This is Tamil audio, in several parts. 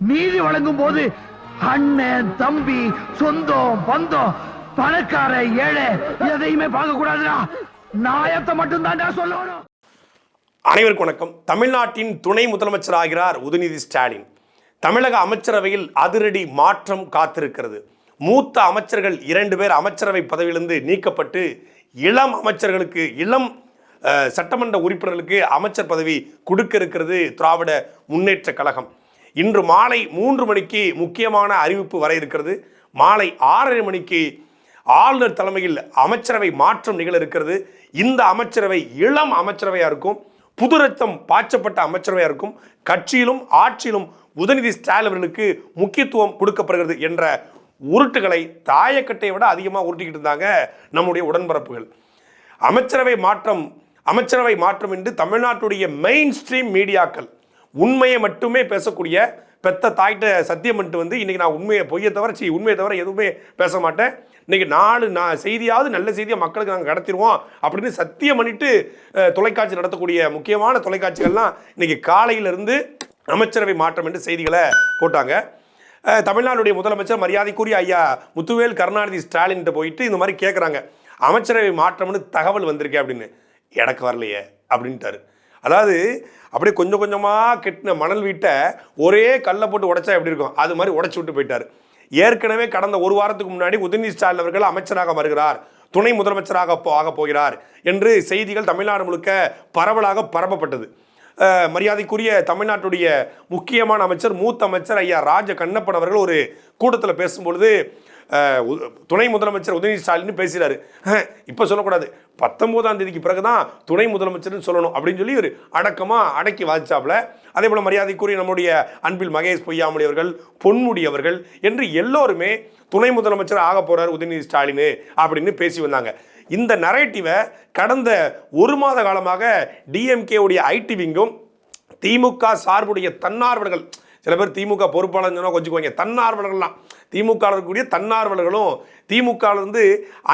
நீதி வழங்கும் போது அண்ணன் தம்பி சொந்தம் பந்தம் பணக்கார ஏழை எதையுமே பார்க்க கூடாதுடா நாயத்தை மட்டும் தான்டா சொல்லணும். அனைவருக்கும் வணக்கம். தமிழ்நாட்டின் துணை முதலமைச்சர் ஆகிறார் உதயநிதி ஸ்டாலின். தமிழக அமைச்சரவையில் அதிரடி மாற்றம் காத்திருக்கிறது. மூத்த அமைச்சர்கள் இரண்டு பேர் அமைச்சரவை பதவியிலிருந்து நீக்கப்பட்டு இளம் அமைச்சர்களுக்கு இளம் சட்டமன்ற உறுப்பினர்களுக்கு அமைச்சர் பதவி கொடுக்க இருக்கிறது திராவிட முன்னேற்ற கழகம். இன்று மாலை மூன்று மணிக்கு முக்கியமான அறிவிப்பு வர இருக்கிறது. மாலை ஆறரை மணிக்கு ஆளுநர் தலைமையில் அமைச்சரவை மாற்றம் நிகழ இருக்கிறது. இந்த அமைச்சரவை இளம் அமைச்சரவையாக இருக்கும். புது ரத்தம் பாய்ச்சப்பட்ட அமைச்சரவையாக இருக்கும். கட்சியிலும் ஆட்சியிலும் உதயநிதி ஸ்டாலின் அவர்களுக்கு முக்கியத்துவம் கொடுக்கப்படுகிறது என்ற உருட்டுகளை தாயக்கட்டையை விட அதிகமாக உருட்டிக்கிட்டு இருந்தாங்க நம்முடைய உடன்பரப்புகள் அமைச்சரவை மாற்றம் அமைச்சரவை மாற்றம் என்று தமிழ்நாட்டுடைய மெயின் ஸ்ட்ரீம் மீடியாக்கள் உண்மையை மட்டுமே பேசக்கூடிய பெத்த தாய்கிட்ட சத்தியம் பண்ணிட்டு வந்து இன்றைக்கி நான் உண்மையை பொய்யை தவிர சி உண்மையை தவிர எதுவுமே பேச மாட்டேன். இன்றைக்கி நாலு நான் செய்தியாவது நல்ல செய்தியை மக்களுக்கு நாங்கள் கடத்திடுவோம் அப்படின்னு சத்தியம் பண்ணிட்டு தொலைக்காட்சி நடத்தக்கூடிய முக்கியமான தொலைக்காட்சிகள்லாம் இன்றைக்கி காலையிலிருந்து அமைச்சரவை மாற்றம் என்று செய்திகளை போட்டாங்க. தமிழ்நாடுடைய முதலமைச்சர் மரியாதைக்குரிய ஐயா முத்துவேல் கருணாநிதி ஸ்டாலின்கிட்ட போயிட்டு இந்த மாதிரி கேட்குறாங்க அமைச்சரவை மாற்றம்னு தகவல் வந்திருக்கே அப்படின்னு. எனக்கு வரலையே அப்படின்ட்டாரு. அதாவது அப்படியே கொஞ்சம் கொஞ்சமாக கெட்டின மணல் வீட்டை ஒரே கல்லை போட்டு உடைச்சா எப்படி இருக்கும்? அது மாதிரி உடச்சி விட்டு போயிட்டார். ஏற்கனவே கடந்த ஒரு வாரத்துக்கு முன்னாடி உதயநிதி ஸ்டாலின் அவர்கள் அமைச்சராக வருகிறார். துணை முதலமைச்சராக போ- போகிறார் என்று செய்திகள் தமிழ்நாடு முழுக்க பரவலாக பரப்பப்பட்டது. மரியாதைக்குரிய தமிழ்நாட்டுடைய முக்கியமான அமைச்சர் மூத்த அமைச்சர் ஐயா ராஜ கண்ணப்பன் அவர்கள் ஒரு கூட்டத்தில் பேசும்பொழுது துணை முதலமைச்சர் உதயநிதி ஸ்டாலின் பேசுகிறாரு இப்போ சொல்லக்கூடாது. பத்தொம்போதாம் தேதிக்கு பிறகுதான் துணை முதலமைச்சர்னு சொல்லணும் அப்படின்னு சொல்லி ஒரு அடக்கமாக அடக்கி வாதிச்சாப்புல. அதே போல் மரியாதைக்குரிய நம்முடைய அன்பில் மகேஷ் பொய்யாமொழி அவர்கள் பொன்முடி அவர்கள் என்று எல்லோருமே துணை முதலமைச்சர் ஆக போகிறார் உதயநிதி ஸ்டாலின் அப்படின்னு பேசி வந்தாங்க. இந்த நரேட்டிவை கடந்த ஒரு மாத காலமாக டிஎம்கேவுடைய ஐடி விங்கும் திமுக சார்புடைய தன்னார்வலர்கள் சில பேர் திமுக பொறுப்பாளர் சொன்னா தன்னார்வலர்கள்லாம். திமுக இருக்கக்கூடிய தன்னார்வலர்களும் திமுக வந்து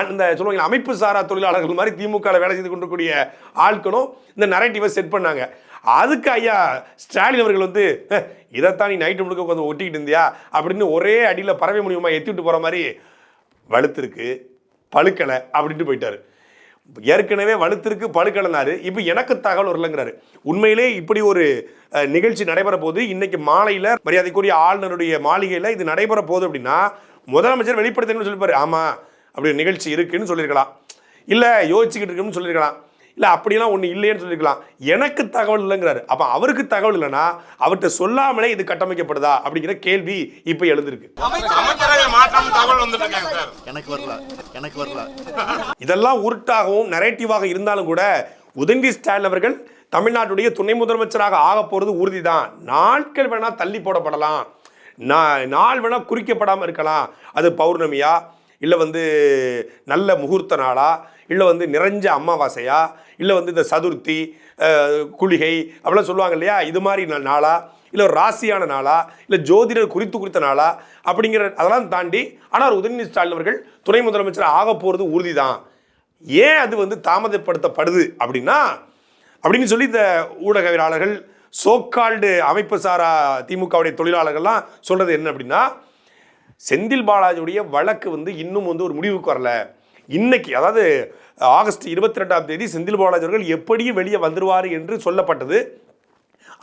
அந்த சொல்லுவாங்க அமைப்பு சாரா தொழிலாளர்கள் மாதிரி திமுக வேலை செய்து கொண்டிருக்கூடிய ஆட்களும் இந்த நரேட்டிவை செட் பண்ணாங்க. அதுக்கு ஐயா ஸ்டாலின் அவர்கள் வந்து இதைத்தான் நீ நைட்டு முழுக்க உட்காந்து ஒட்டிக்கிட்டு இருந்தியா? அப்படின்னு ஒரே அடியில் பறவை மூலியமாக எத்திவிட்டு போகிற மாதிரி வலுத்திருக்கு பழுக்கலை அப்படின்ட்டு போயிட்டாரு. ஏற்கனவே வலுத்திற்கு பழுக்கலைனாரு இப்போ எனக்கு தகவல் வரலங்கிறாரு. உண்மையிலே இப்படி ஒரு அஹ், நிகழ்ச்சி நடைபெற போது இன்னைக்கு மாலையில் மரியாதைக்குரிய ஆளுநருடைய மாளிகையில் இது நடைபெற போகுது அப்படின்னா முதலமைச்சர் வெளிப்படுத்தணும்னு சொல்லிப்பாரு. ஆமாம் அப்படி ஒரு நிகழ்ச்சி இருக்குன்னு சொல்லியிருக்கலாம். இல்லை யோசிச்சுக்கிட்டு இருக்குன்னு சொல்லியிருக்கலாம். இல்லை அப்படிலாம் ஒன்று இல்லைன்னு சொல்லியிருக்கலாம் எனக்கு தகவல் இல்லைங்கிறாரு. அப்போ அவருக்கு தகவல் இல்லைன்னா அவர்கிட்ட சொல்லாமலே இது கட்டமைக்கப்படுதா அப்படிங்கிற கேள்வி இப்போ எழுந்திருக்கு. அமைச்சரவை மாற்றம் தகவல் வந்துருக்காங்க சார். எனக்கு வரல எனக்கு வரல. இதெல்லாம் உருட்டாகவும் நரேட்டிவாக இருந்தாலும் கூட உதயநிதி ஸ்டாலின் அவர்கள் தமிழ்நாட்டுடைய துணை முதலமைச்சராக ஆக போகிறது உறுதிதான். நாட்கள் வேணா தள்ளி போடப்படலாம். நா- நாள் வேணா குறிக்கப்படாமல் இருக்கலாம். அது பௌர்ணமியா? இல்லை வந்து நல்ல முகூர்த்த நாளா? இல்லை வந்து நிறைஞ்ச அமாவாசையா? இல்லை வந்து இந்த சதுர்த்தி குளிகை அப்படிலாம் சொல்லுவாங்க இல்லையா? இது மாதிரி நாளா? இல்லை ஒரு ராசியான நாளா? இல்லை ஜோதிடர் குறித்து குறித்த நாளா? அப்படிங்கிற அதெல்லாம் தாண்டி ஆனால் உதயநிதி ஸ்டாலின் அவர்கள் துணை முதலமைச்சர் ஆக போகிறது உறுதிதான். ஏன் அது வந்து தாமதப்படுத்தப்படுது அப்படின்னா அப்படின்னு சொல்லி இந்த ஊடகவியலாளர்கள் சோக்கால்டு அமைப்பு சாரா திமுகவுடைய தொழிலாளர்கள்லாம் சொல்கிறது என்ன அப்படின்னா செந்தில் பாலாஜியுடைய வழக்கு வந்து இன்னும் வந்து ஒரு முடிவுக்கு வரல. இன்னைக்கு அதாவது ஆகஸ்ட் இருபத்தி ரெண்டாம் தேதி செந்தில் பாலாஜி அவர்கள் எப்படியும் வெளியே வந்துருவார் என்று சொல்லப்பட்டது.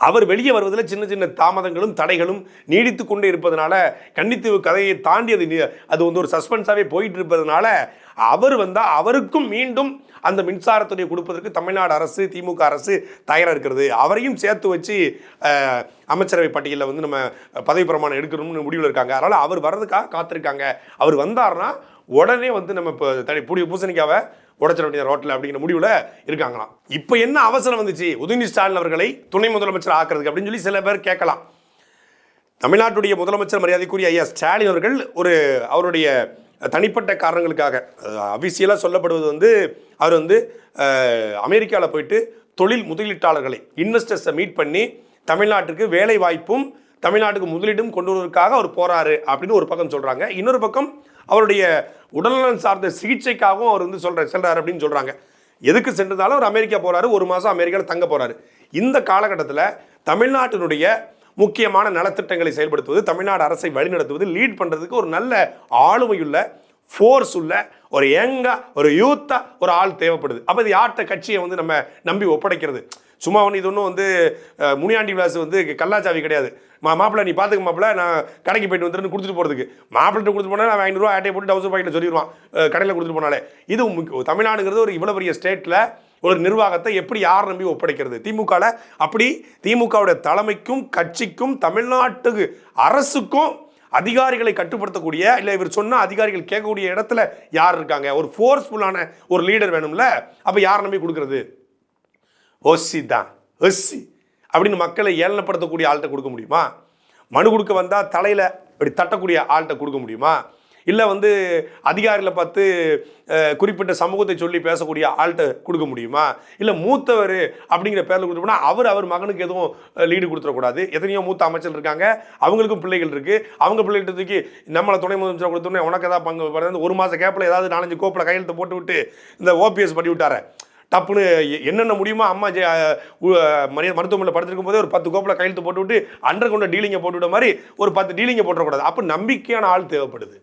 அவர் வெளியே வருவதில் சின்ன சின்ன தாமதங்களும் தடைகளும் நீடித்து கொண்டே இருப்பதனால கன்னித்தீவு கதையை தாண்டி அது அது வந்து ஒரு சஸ்பென்ஸாகவே போயிட்டு இருப்பதனால அவர் வந்தால் அவருக்கும் மீண்டும் அந்த மின்சாரத்துறை கொடுப்பதற்கு தமிழ்நாடு அரசு திமுக அரசு தயாராக இருக்கிறது. அவரையும் சேர்த்து வச்சு அமைச்சரவை பட்டியலில் வந்து நம்ம பதவி பிரமாணம் எடுக்கணும்னு முடிவில் இருக்காங்க அதனால் அவர் வர்றதுக்காக காத்திருக்காங்க. அவர் வந்தார்னா உடனே வந்து நம்ம இப்போ தனி புடி பூசணிக்காவை உடச்சிட வேண்டிய ரோட்டில் அப்படிங்கிற முடிவில் இருக்காங்களாம். இப்போ என்ன அவசரம் வந்துச்சு? உதயநிதி ஸ்டாலின் அவர்களை துணை முதலமைச்சர் ஆக்குறதுக்கு அப்படின்னு சொல்லி சில பேர் கேட்கலாம். தமிழ்நாட்டுடைய முதலமைச்சர் மரியாதைக்குரிய ஐயா ஸ்டாலின் அவர்கள் ஒரு அவருடைய தனிப்பட்ட காரணங்களுக்காக அபிஷியலாக சொல்லப்படுவது வந்து அவர் வந்து அமெரிக்காவில் போயிட்டு தொழில் முதலீட்டாளர்களை இன்வெஸ்டர்ஸை மீட் பண்ணி தமிழ்நாட்டுக்கு வேலை வாய்ப்பும் தமிழ்நாட்டுக்கு முதலீடும் கொண்டு வருவதற்காக அவர் போகிறாரு அப்படின்னு ஒரு பக்கம் சொல்கிறாங்க இன்னொரு பக்கம் அவருடைய உடல்நலன் சார்ந்த சிகிச்சைக்காகவும் அவர் வந்து சொல்கிற செல்கிறார் அப்படின்னு சொல்கிறாங்க எதுக்கு சென்றதாலும் அவர் அமெரிக்கா போகிறாரு ஒரு மாதம் அமெரிக்காவில் தங்க போகிறாரு இந்த காலகட்டத்தில் தமிழ்நாட்டினுடைய முக்கியமான நலத்திட்டங்களை செயல்படுத்துவது தமிழ்நாடு அரசை வழிநடத்துவது லீட் பண்ணுறதுக்கு ஒரு நல்ல ஆளுமையுள்ள ஃபோர்ஸ் உள்ள ஒரு யங்காக ஒரு யூத்தா ஒரு ஆள் தேவைப்படுது. அப்போ இது யார்கிட்ட கட்சியை வந்து நம்ம நம்பி ஒப்படைக்கிறது? சும்மா ஒன்று இது ஒன்றும் வந்து முனியாண்டி விலாஸ் வந்து கல்லாச்சாவி கிடையாது. மா மாப்பிள்ளை நீ பார்த்துக்க மாப்பிள்ளை நான் கடைக்கு போயிட்டு வந்துருந்து கொடுத்துட்டு போகிறதுக்கு மாப்பிள்ளை கொடுத்துட்டு போனால் நான் ஐநூறுரூவா ஆட்டையை போட்டு டவுசர் பாக்கெட்டில் சொல்லிடுவான் கடையில் கொடுத்துட்டு போனாலே. இது முக்கிய- தமிழ்நாடுங்கிறது ஒரு இவ்வளோ பெரிய ஸ்டேட்டில் ஒரு நிர்வாகத்தை எப்படி யார் நம்பி ஒப்படைக்கிறது? திமுகவில் அப்படி திமுகவுடைய தலைமைக்கும் கட்சிக்கும் தமிழ்நாட்டுக்கு அரசுக்கும் அதிகாரிகளை கட்டுப்படுத்தக்கூடிய இல்லை இவர் சொன்ன அதிகாரிகள் கேட்கக்கூடிய இடத்துல யார் இருக்காங்க? ஒரு ஃபோர்ஸ்ஃபுல்லான ஒரு லீடர் வேணும்ல அப்போ யார் நம்பி கொடுக்குறது? ஒசி தான். ஒசி அப்படின்னு மக்களை ஏளனப்படுத்தக்கூடிய ஆள்கிட்ட கொடுக்க முடியுமா? மனு கொடுக்க வந்தால் தலையில் இப்படி தட்டக்கூடிய ஆள்கிட்ட கொடுக்க முடியுமா? இல்லை வந்து அதிகாரியில் பார்த்து குறிப்பிட்ட சமூகத்தை சொல்லி பேசக்கூடிய ஆள்கிட்ட கொடுக்க முடியுமா? இல்லை மூத்தவர் அப்படிங்கிற பேரில் கொடுத்தோம்னா அவர் அவர் மகனுக்கு எதுவும் லீடு கொடுத்துடக்கூடாது எத்தனையோ மூத்த அமைச்சர் இருக்காங்க. அவங்களுக்கும் பிள்ளைகள் இருக்குது அவங்க பிள்ளைகிட்ட தூக்கி நம்மளை துணை முதலமைச்சர் கொடுத்தோன்னே உனக்கு ஏதாவது பங்கு வருது ஒரு மாதம் கேப்பில் ஏதாவது நாலஞ்சு கோப்பில் கையெழுத்து போட்டு விட்டு இந்த ஓபிஎஸ் பண்ணி விட்டார. டப்புன்னு எ- என்னென்ன முடியுமோ அம்மா ஜெ- மருத்துவமனையில் படுத்திருக்கும் போதே ஒரு பத்து கோப்பில் கையெழுத்து போட்டு விட்டு அண்டர் கொண்ட டீலிங்கை போட்டு விட்ட மாதிரி ஒரு பத்து டீலிங்கை போட்டுறக்கூடாது. அப்போ நம்பிக்கையான ஆள் தேவைப்படுது.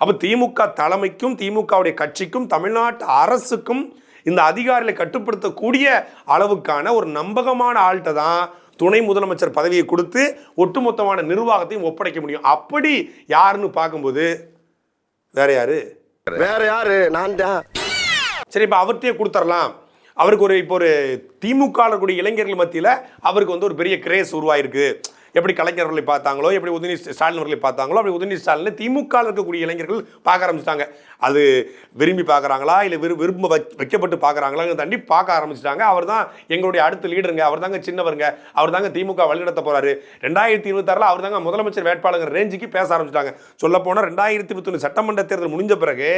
அப்போ திமுக தலைமைக்கும் திமுகவுடைய கட்சிக்கும் தமிழ்நாட்டு அரசுக்கும் இந்த அதிகாரிகளை கட்டுப்படுத்தக்கூடிய அளவுக்கான ஒரு நம்பகமான ஆள்கிட்ட தான் துணை முதலமைச்சர் பதவியை கொடுத்து ஒட்டுமொத்தமான நிர்வாகத்தையும் ஒப்படைக்க முடியும். அப்படி யாருன்னு பார்க்கும்போது வேற யாரு? வேற யாரு? நான் தான். சரி இப்போ அவர்கிட்டயே கொடுத்துடலாம் அவருக்கு ஒரு இப்போ ஒரு திமுக இருக்கக்கூடிய இளைஞர்கள் மத்தியில் அவருக்கு வந்து ஒரு பெரிய கிரேஸ் உருவாயிருக்கு. எப்படி கலைஞர் அவர்களை பார்த்தாங்களோ எப்படி உதயநிதி ஸ்டாலின் அவர்களை பார்த்தாங்களோ அப்படி உதயநிதி ஸ்டாலின் திமுக இருக்கக்கூடிய இளைஞர்கள் பார்க்க ஆரம்பிச்சிட்டாங்க. அது விரும்பி பார்க்குறாங்களா இல்லை விரு விரும்ப வைக்கப்பட்டு பார்க்குறாங்களாங்க தாண்டி பார்க்க ஆரம்பிச்சிட்டாங்க. அவர் தான் எங்களுடைய அடுத்த லீடருங்க அவர் தாங்க சின்னவருங்க அவர் தாங்க திமுக வழிநடத்த போகிறாரு ரெண்டாயிரத்தி இருபத்தாறில் அவர் தாங்க முதலமைச்சர் வேட்பாளர் ரேஞ்சுக்கு பேச ஆரம்பிச்சிட்டாங்க. சொல்லப்போனால் ரெண்டாயிரத்தி இருபத்தொன்று சட்டமன்ற தேர்தல் முடிஞ்ச பிறகு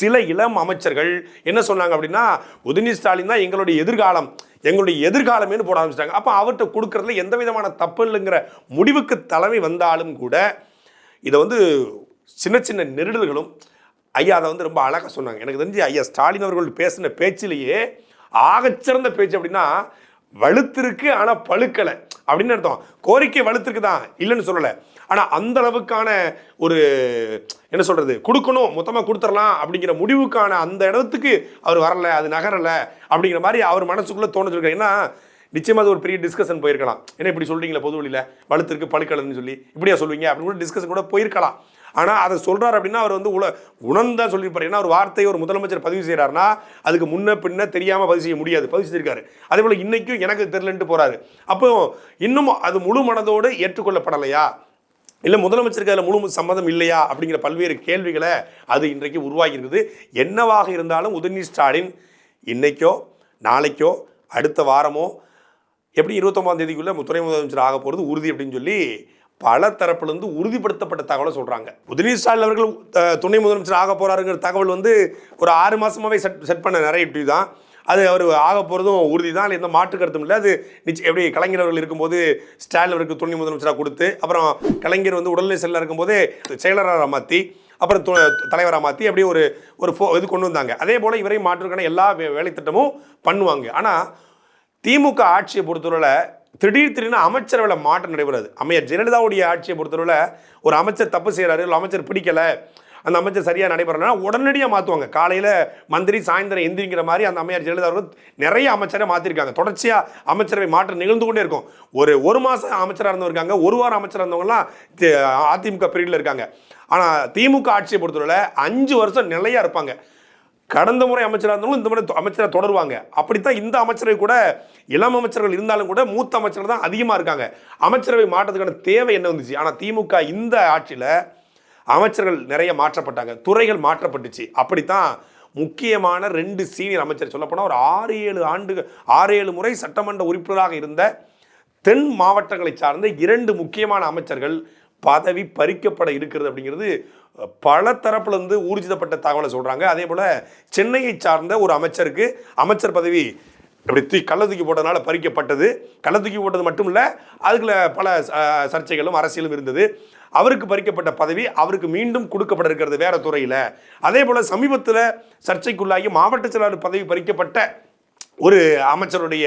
சில இளம் அமைச்சர்கள் என்ன சொன்னாங்க அப்படின்னா உதயநிதி ஸ்டாலின் தான் எங்களுடைய எதிர்காலம். எங்களுடைய எதிர்காலமேனு போட ஆரம்பிச்சிட்டாங்க. அப்போ அவர்கிட்ட கொடுக்கறதுல எந்த விதமான தப்பு இல்லைங்கிற முடிவுக்கு தலைமை வந்தாலும் கூட இதை வந்து சின்ன சின்ன நெருடல்களும் ஐயா அதை வந்து ரொம்ப அழகாக சொன்னாங்க. எனக்கு தெரிஞ்சு ஐயா ஸ்டாலின் அவர்கள் பேசின பேச்சிலேயே ஆகச்சிறந்த பேச்சு அப்படின்னா வலுத்திருக்கு ஆனால் பழுக்கலை. அப்படின்னு அர்த்தம். கோரிக்கை வலுத்திருக்கு தான் இல்லைன்னு சொல்லலை. ஆனால் அந்த அளவுக்கான ஒரு என்ன சொல்றது கொடுக்கணும் மொத்தமாக கொடுத்துடலாம் அப்படிங்கிற முடிவுக்கான அந்த இடத்துக்கு அவர் வரல அது நகரல அப்படிங்கிற மாதிரி அவர் மனசுக்குள்ளே தோணுச்சிருக்காரு ஏன்னா நிச்சயமாக அது ஒரு பெரிய டிஸ்கஷன் போயிருக்கலாம். ஏன்னா இப்படி சொல்றீங்களா பொது வழியில்? வலுத்திருக்கு பழுக்கலைன்னு சொல்லி. இப்படியா சொல்லுவீங்க? அப்படின்னு கூட டிஸ்கஷன் கூட போயிருக்கலாம். ஆனால் அதை சொல்கிறார் அப்படின்னா அவர் வந்து உல உணர்ந்தா சொல்லியிருப்பார். ஏன்னா ஒரு வார்த்தையை ஒரு முதலமைச்சர் பதிவு செய்கிறாருன்னா அதுக்கு முன்ன பின்ன தெரியாமல் பதிவு செய்ய முடியாது. பதிவு செஞ்சிருக்காரு அதே போல் இன்றைக்கும் எனக்கு தெரிலன்ட்டு போகிறாரு அப்போ இன்னும் அது முழு மனதோடு ஏற்றுக்கொள்ளப்படலையா? இல்லை முதலமைச்சருக்கு அதில் முழு சம்மதம் இல்லையா? அப்படிங்கிற பல்வேறு கேள்விகளை அது இன்றைக்கு உருவாகி இருக்குது என்னவாக இருந்தாலும் உதயநிதி ஸ்டாலின் இன்றைக்கோ நாளைக்கோ அடுத்த வாரமோ எப்படி இருபத்தொம்பதாம் தேதிக்குள்ளே துணை முதலமைச்சர் ஆக போகிறது உறுதி அப்படின்னு சொல்லி பல தரப்புலேருந்து உறுதிப்படுத்தப்பட்ட தகவலை சொல்கிறாங்க உதயநிதி ஸ்டாலின் அவர்கள் துணை முதலமைச்சர் ஆக போகிறாருங்கிற தகவல் வந்து ஒரு ஆறு மாதமாகவே செட் செட் பண்ண நிறைய இப்படி தான். அது அவர் ஆக போகிறதும் உறுதி தான். அதில் எந்த மாற்று கருத்தும் இல்லை. அது நிச்சயம் எப்படி கலைஞர் அவர்கள் இருக்கும்போது ஸ்டாலின் அவருக்கு துணை முதலமைச்சராக கொடுத்து அப்புறம் கலைஞர் வந்து உடல்நிலை செல்ல இருக்கும்போது செயலராக மாற்றி அப்புறம் து- தலைவராக மாற்றி அப்படியே ஒரு ஒரு ஃபோ இது கொண்டு வந்தாங்க. அதே போல் இவரையும் மாற்றுக்கான எல்லா வே- வேலைத்திட்டமும் பண்ணுவாங்க. ஆனால் திமுக ஆட்சியை பொறுத்தவரை திடீர் திடீர்னு அமைச்சரவையில் மாற்றம் நடைபெறாது. அமையர் ஜெயலலிதாவுடைய ஆட்சியை பொறுத்தவரையில் ஒரு அமைச்சர் தப்பு செய்கிறாரு இல்லை அமைச்சர் பிடிக்கல அந்த அமைச்சர் சரியாக நடைபெறலைன்னா உடனடியாக மாற்றுவாங்க காலையில் மந்திரி சாயந்தரம் எந்திரிங்கிற மாதிரி அந்த அமையார் ஜெயலலிதா அவர்கள் நிறைய அமைச்சரை மாற்றிருக்காங்க தொடர்ச்சியாக அமைச்சரவை மாற்றம் நிகழ்ந்து கொண்டே இருக்கும். ஒரு ஒரு மாதம் அமைச்சராக இருந்தவங்க இருக்காங்க ஒரு வாரம் அமைச்சராக இருந்தவங்கலாம் அதிமுக பீரியடில் இருக்காங்க. ஆனால் திமுக ஆட்சியை பொறுத்தவரை அஞ்சு வருஷம் நிலையாக இருப்பாங்க. கடந்த முறை அமைச்சராக இருந்தாலும் இந்த முறை அமைச்சராக தொடருவாங்க. அப்படித்தான் இந்த அமைச்சரவை கூட இளம் அமைச்சர்கள் இருந்தாலும் கூட மூத்த அமைச்சர்கள் தான் அதிகமாக இருக்காங்க. அமைச்சரவை மாற்றத்துக்கான தேவை என்ன வந்துச்சு? ஆனால் திமுக இந்த ஆட்சியில் அமைச்சர்கள் நிறைய மாற்றப்பட்டாங்க. துறைகள் மாற்றப்பட்டுச்சு. அப்படித்தான் முக்கியமான ரெண்டு சீனியர் அமைச்சர் சொல்லப்போனால் ஒரு ஆறு ஏழு ஆண்டு ஆறு ஏழு முறை சட்டமன்ற உறுப்பினராக இருந்த தென் மாவட்டங்களை சார்ந்த இரண்டு முக்கியமான அமைச்சர்கள் பதவி பறிக்கப்பட இருக்கிறது அப்படிங்கிறது பல தரப்புலேருந்து ஊர்ஜிதப்பட்ட தகவலை சொல்கிறாங்க அதே போல் சென்னையை சார்ந்த ஒரு அமைச்சருக்கு அமைச்சர் பதவி இப்படி தூக்கி கள்ள தூக்கி போட்டதுனால பறிக்கப்பட்டது. கள்ள தூக்கி போட்டது மட்டும் இல்லை அதுக்குள்ள பல சர்ச்சைகளும் அரசியலும் இருந்தது. அவருக்கு பறிக்கப்பட்ட பதவி அவருக்கு மீண்டும் கொடுக்கப்பட இருக்கிறது வேற துறையில். அதே போல் சமீபத்தில் சர்ச்சைக்குள்ளாகி மாவட்ட செயலாளர் பதவி பறிக்கப்பட்ட ஒரு அமைச்சருடைய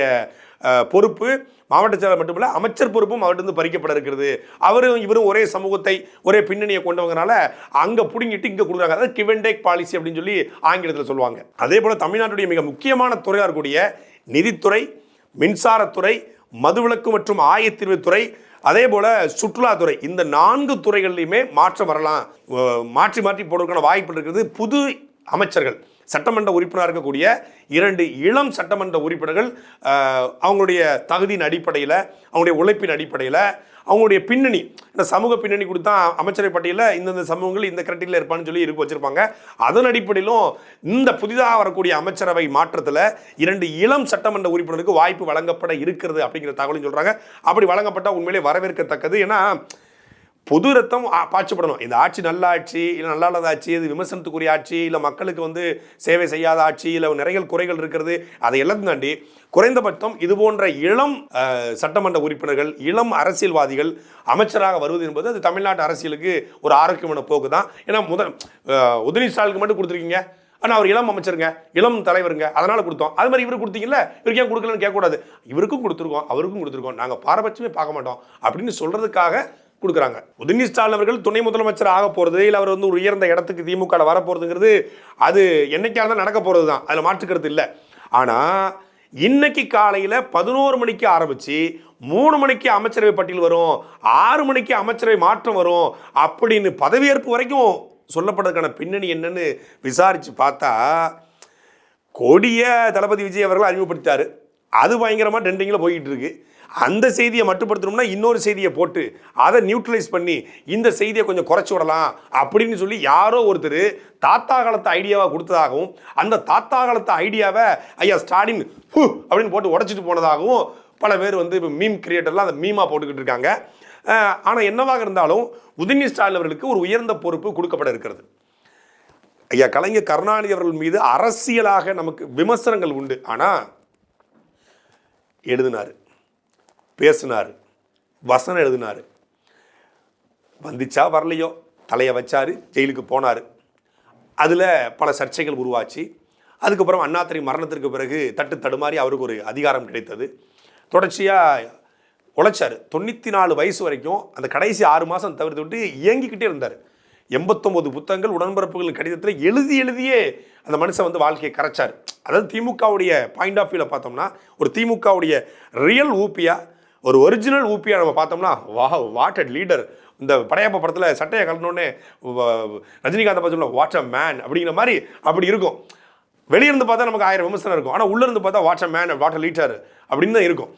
பொறுப்பு மாவட்ட செயலாளர் மட்டுமல்ல அமைச்சர் பொறுப்பும் அவர்கிட்ட பறிக்கப்பட இருக்கிறது. அவரும் இவரும் ஒரே சமூகத்தை ஒரே பின்னணியை கொண்டவங்கனால அங்கே பிடுங்கிட்டு இங்கே கொடுக்குறாங்க. அதாவது கிவெண்டேக் பாலிசி அப்படின்னு சொல்லி ஆங்கிலத்தில் சொல்லுவாங்க. அதே போல் தமிழ்நாட்டுடைய மிக முக்கியமான துறையாக இருக்கக்கூடிய நிதித்துறை மின்சாரத்துறை மதுவிலக்கு மற்றும் ஆயத்தீர்வுத்துறை அதே போல சுற்றுலாத்துறை இந்த நான்கு துறைகள்லையுமே மாற்றம் வரலாம். மாற்றி மாற்றி போடுவதற்கான வாய்ப்பு இருக்கிறது புது அமைச்சர்கள் சட்டமன்ற உறுப்பினராக இருக்கக்கூடிய இரண்டு இளம் சட்டமன்ற உறுப்பினர்கள் அவங்களுடைய தகுதியின் அடிப்படையில் அவங்களுடைய உழைப்பின் அடிப்படையில் அவங்களுடைய பின்னணி இந்த சமூக பின்னணி கொடுத்தா அமைச்சரை பட்டியலில் இந்தந்த சமூகங்கள் இந்த கிரட்டியில் இருப்பான்னு சொல்லி இருக்க வச்சுருப்பாங்க. அதன் அடிப்படையிலும் இந்த புதிதாக வரக்கூடிய அமைச்சரவை மாற்றத்தில் இரண்டு இளம் சட்டமன்ற உறுப்பினருக்கு வாய்ப்பு வழங்கப்பட இருக்கிறது அப்படிங்கிற தகவலும் சொல்கிறாங்க அப்படி வழங்கப்பட்டால் உண்மையிலே வரவேற்கத்தக்கது. ஏன்னா பொது ரத்தம் ஆ- பாய்ச்சப்படணும். இந்த ஆட்சி நல்ல ஆட்சி இல்லை நல்லா இல்லாத ஆட்சி இது விமர்சனத்துக்குரிய ஆட்சி இல்லை மக்களுக்கு வந்து சேவை செய்யாத ஆட்சி இல்லை நிறைய குறைகள் இருக்கிறது அதை எல்லாத்தையும் தாண்டி குறைந்தபட்சம் இது போன்ற இளம் சட்டமன்ற உறுப்பினர்கள் இளம் அரசியல்வாதிகள் அமைச்சராக வருவது என்பது அது தமிழ்நாட்டு அரசியலுக்கு ஒரு ஆரோக்கியமான போக்கு தான். ஏன்னா முதல் அஹ், ஸ்டாலுக்கு மட்டும் கொடுத்துருக்கீங்க. ஆனால் அவர் இளம் அமைச்சருங்க இளம் தலைவருங்க அதனால் கொடுத்தோம். அது மாதிரி இவருக்கு கொடுத்தீங்கல்ல இவருக்கு ஏன் கொடுக்கலன்னு கேட்கக்கூடாது. இவருக்கும் கொடுத்துருக்கோம் அவருக்கும் கொடுத்துருக்கோம். நாங்கள் பாரபட்சமே பார்க்க மாட்டோம். அப்படின்னு சொல்கிறதுக்காக கொடுக்குறாங்க. உதயநிதி ஸ்டாலின் அவர்கள் துணை முதலமைச்சர் ஆக போகிறது இல்லை அவர் வந்து ஒரு உயர்ந்த இடத்துக்கு திமுக வர அது என்னைக்காக இருந்தால் நடக்க போகிறது தான். அதில் மாற்றுக்கிறது இல்லை. ஆனால் இன்னைக்கு காலையில் பதினோரு மணிக்கு ஆரம்பித்து மூணு மணிக்கு அமைச்சரவை பட்டியல் வரும் ஆறு மணிக்கு அமைச்சரவை மாற்றம் வரும் அப்படின்னு பதவியேற்பு வரைக்கும் சொல்லப்பட்டதுக்கான பின்னணி என்னன்னு விசாரித்து பார்த்தா கொடிய தளபதி விஜய் அவர்கள் அறிமுகப்படுத்தார் அது பயங்கரமாக ட்ரெண்டிங்கில் போய்கிட்டு இருக்கு. அந்த செய்தியை மட்டுப்படுத்தணும்னா இன்னொரு செய்தியை போட்டு அதை நியூட்ரலைஸ் பண்ணி இந்த செய்தியை கொஞ்சம் குறைச்சி விடலாம் அப்படின்னு சொல்லி யாரோ ஒருத்தர் தாத்தா காலத்து ஐடியாவை கொடுத்ததாகவும் அந்த தாத்தா காலத்து ஐடியாவை ஐயா ஸ்டாலின் ஹூ அப்படின்னு போட்டு உடச்சிட்டு போனதாகவும் பல பேர் வந்து இப்போ மீம் கிரியேட்டர்லாம் அந்த மீமாக போட்டுக்கிட்டு இருக்காங்க. ஆனால் என்னவாக இருந்தாலும் உதயநிதி ஸ்டாலின் அவர்களுக்கு ஒரு உயர்ந்த பொறுப்பு கொடுக்கப்பட இருக்கிறது. ஐயா கலைஞர் கருணாநிதி அவர்கள் மீது அரசியலாக நமக்கு விமர்சனங்கள் உண்டு. ஆனால் எழுதினார். பேசினார். வசனம் எழுதினார். வந்துச்சா வரலையோ? தலையை வச்சார் ஜெயிலுக்கு போனார். அதில் பல சர்ச்சைகள் உருவாச்சு. அதுக்கப்புறம் அண்ணாத்திரை மரணத்திற்கு பிறகு தட்டு தடுமாறி அவருக்கு ஒரு அதிகாரம் கிடைத்தது. தொடர்ச்சியாக உழைச்சார். தொண்ணூற்றி நாலு வயசு வரைக்கும் அந்த கடைசி ஆறு மாதம் தவிர்த்து விட்டு இயங்கிக்கிட்டே இருந்தார். எண்பத்தொம்போது புத்தகங்கள் உடன்பிறப்புகள் கடிதத்தில் எழுதி எழுதியே அந்த மனுஷன் வந்து வாழ்க்கையை கரைச்சார். அதாவது திமுகவுடைய பாயிண்ட் ஆஃப் வியூவில் பார்த்தோம்னா ஒரு திமுகவுடைய ரியல் ஊப்பியாக ஒரு ஒரிஜினல் ஊப்பியாக நம்ம பார்த்தோம்னா வா வாட்டட் லீடர் இந்த படையப்ப படத்தில் சட்டையை கலந்தோடனே ரஜினிகாந்த் பார்த்து வாட்ச் வாட் அ மேன் அப்படிங்கிற மாதிரி அப்படி இருக்கும். வெளியிருந்து பார்த்தா நமக்கு ஆயிரம் விமர்சனம் இருக்கும். ஆனால் உள்ளேருந்து பார்த்தா watch a man what a leader அப்படின்னு தான் இருக்கும்.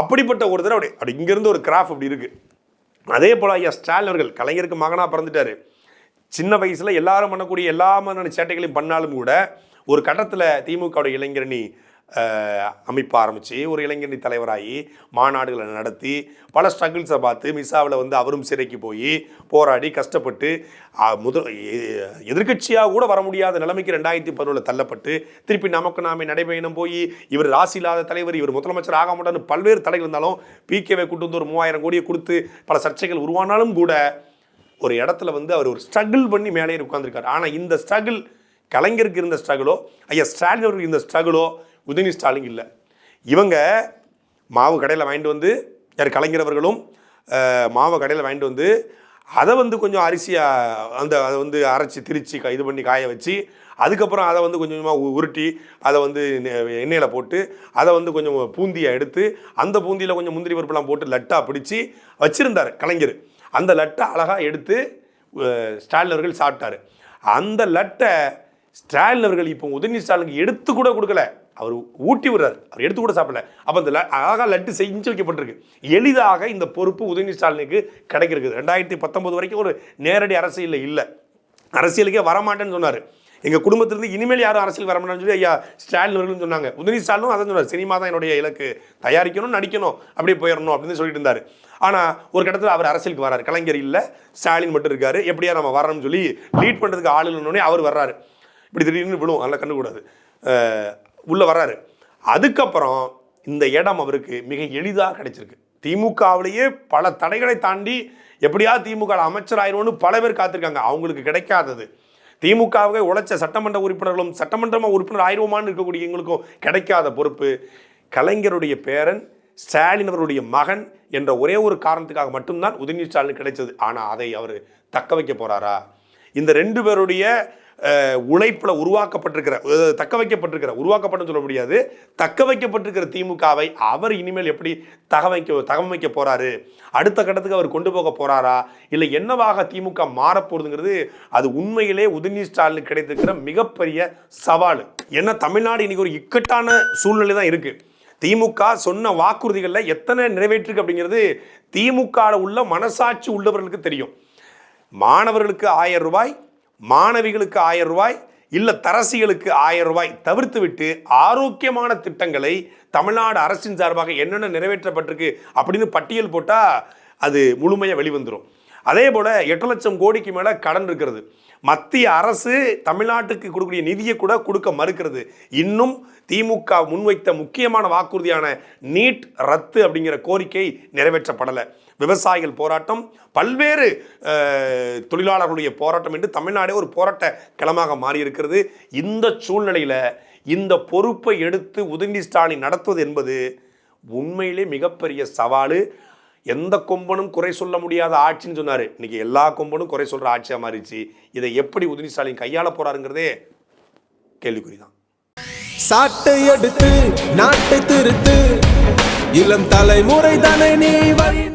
அப்படிப்பட்ட ஒரு தடவை அப்படி அப்படி இங்கேருந்து ஒரு கிராஃப் அப்படி இருக்குது அதே போல் ஐயா ஸ்டாலின் அவர்கள் கலைஞருக்கு மகனாக பிறந்துட்டாரு. சின்ன வயசில் எல்லாரும் பண்ணக்கூடிய எல்லா மாதிரியான சேட்டைகளையும் பண்ணாலும் கூட ஒரு கட்டத்தில் திமுகவுடைய இளைஞரணி அமைப்பு ஆரம்பித்து ஒரு இளைஞரணி தலைவராகி மாநாடுகளை நடத்தி பல ஸ்ட்ரகிள்ஸை பார்த்து மிசாவில் வந்து அவரும் சிறைக்கு போய் போராடி கஷ்டப்பட்டு அஹ், முதல் எதிர்கட்சியாக கூட வர முடியாத நிலைமைக்கு ரெண்டாயிரத்தி பதினொன்றில் தள்ளப்பட்டு திருப்பி நமக்கு நாமே நடைபயணம் போய் இவர் ராசி இல்லாத தலைவர் இவர் முதலமைச்சர் ஆக மாட்டான்னு பல்வேறு தடைகள் இருந்தாலும் பிகேவை கூட்டு வந்து ஒரு மூவாயிரம் கோடியை கொடுத்து பல சர்ச்சைகள் உருவானாலும் கூட ஒரு இடத்துல வந்து அவர் ஒரு ஸ்ட்ரகிள் பண்ணி மேலே உட்காந்துருக்காரு ஆனால் இந்த ஸ்ட்ரகிள் கலைஞருக்கு இருந்த ஸ்ட்ரகிளோ ஐயா ஸ்டாலின் அவருக்கு இருந்த ஸ்ட்ரகிளோ உதயநிதி ஸ்டாலின் இல்லை. இவங்க மாவு கடையில் வாங்கிட்டு வந்து யார் கலைஞர் அவர்களும் மாவை கடையில் வாங்கிட்டு வந்து அதை வந்து கொஞ்சம் அரிசியாக அந்த அதை வந்து அரைச்சி திரித்து க- இது பண்ணி காய வச்சு அதுக்கப்புறம் அதை வந்து கொஞ்சம் கொஞ்சமாக உருட்டி அதை வந்து எண்ணெயில் போட்டு அதை வந்து கொஞ்சம் பூந்தியை எடுத்து அந்த பூந்தியில் கொஞ்சம் முந்திரி பருப்புலாம் போட்டு லட்டாக பிடிச்சி வச்சுருந்தார் கலைஞர். அந்த லட்டை அழகாக எடுத்து ஸ்டாலின் அவர்கள் சாப்பிட்டாரு. அந்த லட்டை ஸ்டாலின் அவர்கள் இப்போ உதயநிதி ஸ்டாலினுக்கு எடுத்து கூட கொடுக்கல. அவர் ஊட்டி விடுறாரு. அவர் எடுத்து கூட சாப்பிடல. அப்போ அந்த ல- லட்டு செஞ்சு வைக்கப்பட்டிருக்கு. எளிதாக இந்த பொறுப்பு உதயநிதி ஸ்டாலினுக்கு கிடைக்கிறது ரெண்டாயிரத்தி பத்தொம்போது வரைக்கும் ஒரு நேரடி அரசியலில் இல்லை. அரசியலுக்கே வரமாட்டேன்னு சொன்னார். எங்கள் குடும்பத்திலிருந்து இனிமேல் யாரும் அரசியல் வரமாட்டேன்னு சொல்லி ஐயா ஸ்டாலின் அவர்கள் சொன்னாங்க. உதயநிதி ஸ்டாலினும் அதான் சொன்னார். சினிமா தான் என்னுடைய இலக்கு. தயாரிக்கணும் நடிக்கணும். அப்படியே போயிடணும். அப்படின்னு சொல்லிட்டு இருந்தார். ஆனால் ஒரு கட்டத்தில் அவர் அரசியலுக்கு வராரு. கலைஞர் இல்லை. ஸ்டாலின் மட்டும் இருக்காரு. எப்படியா நம்ம வரணும்னு சொல்லி லீட் பண்ணுறதுக்கு ஆள் இல்லைன்னொடனே அவர் வர்றாரு. இப்படி திடீர்னு விழும் அதெல்லாம் கண்டுக்கூடாது உள்ளே வர்றாரு. அதுக்கப்புறம் இந்த இடம் அவருக்கு மிக எளிதாக கிடைச்சிருக்கு. திமுகவிலேயே பல தடைகளை தாண்டி எப்படியாவது திமுக அமைச்சர் ஆயிரும்னு பல பேர் காத்திருக்காங்க. அவங்களுக்கு கிடைக்காதது. திமுகவுக்கு உழைச்ச சட்டமன்ற உறுப்பினர்களும் சட்டமன்றமாக உறுப்பினர் ஆயிடுவோமான்னு இருக்கக்கூடிய எங்களுக்கும் கிடைக்காத பொறுப்பு. கலைஞருடைய பேரன் ஸ்டாலின் அவருடைய மகன் என்ற ஒரே ஒரு காரணத்துக்காக மட்டும்தான் உதயநிதி ஸ்டாலின் கிடைச்சது. ஆனால் அதை அவர் தக்க வைக்க போகிறாரா இந்த ரெண்டு பேருடைய உழைப்பில் உருவாக்கப்பட்டிருக்கிற தக்க வைக்கப்பட்டிருக்கிற உருவாக்கப்பட்டு சொல்ல முடியாது. தக்க வைக்கப்பட்டிருக்கிற திமுகவை அவர் இனிமேல் எப்படி தக வைக்க தகவமைக்க போகிறாரு அடுத்த கட்டத்துக்கு அவர் கொண்டு போக போகிறாரா இல்லை என்னவாக திமுக மாறப்போகுதுங்கிறது அது உண்மையிலே உதயநிதி ஸ்டாலின் கிடைத்திருக்கிற மிகப்பெரிய சவால். ஏன்னா தமிழ்நாடு இன்னைக்கு ஒரு இக்கட்டான சூழ்நிலை தான் இருக்குது திமுக சொன்ன வாக்குறுதிகளில் எத்தனை நிறைவேற்றிருக்கு அப்படிங்கிறது திமுக உள்ள மனசாட்சி உள்ளவர்களுக்கு தெரியும். மாணவர்களுக்கு ஆயிரம் ரூபாய் மாணவிகளுக்கு ஆயிரம் ரூபாய் இல்லை தரசிகளுக்கு ஆயிரம் ரூபாய் தவிர்த்து விட்டு ஆரோக்கியமான திட்டங்களை தமிழ்நாடு அரசின் சார்பாக என்னென்ன நிறைவேற்றப்பட்டிருக்கு அப்படின்னு பட்டியல் போட்டால் அது முழுமையாக வெளிவந்துடும் அதே போல் எட்டு லட்சம் கோடிக்கு மேலே கடன் இருக்கிறது. மத்திய அரசு தமிழ்நாட்டுக்கு கொடுக்கக்கூடிய நிதியை கூட கொடுக்க மறுக்கிறது. இன்னும் திமுக முன்வைத்த முக்கியமான வாக்குறுதியான நீட் ரத்து அப்படிங்கிற கோரிக்கை நிறைவேற்றப்படலை. விவசாயிகள் போராட்டம் பல்வேறு தொழிலாளர்களுடைய போராட்டம் என்று தமிழ்நாடே ஒரு போராட்ட களமாக மாறியிருக்கிறது. இந்த சூழ்நிலையில் இந்த பொறுப்பை எடுத்து உதயநிதி ஸ்டாலின் நடத்துவது என்பது உண்மையிலே மிகப்பெரிய சவாலு. எந்த கொம்பனும் குறை சொல்ல முடியாத ஆட்சின்னு சொன்னார். இன்னைக்கு எல்லா கொம்பனும் குறை சொல்கிற ஆட்சியாக மாறிடுச்சு. இதை எப்படி உதயநிதி ஸ்டாலின் கையாள போறாருங்கிறதே கேள்விக்குறிதான். சாட்டை எடுத்து நாட்டை திருத்து. இளம் தலைமுறை தானே நீ வழி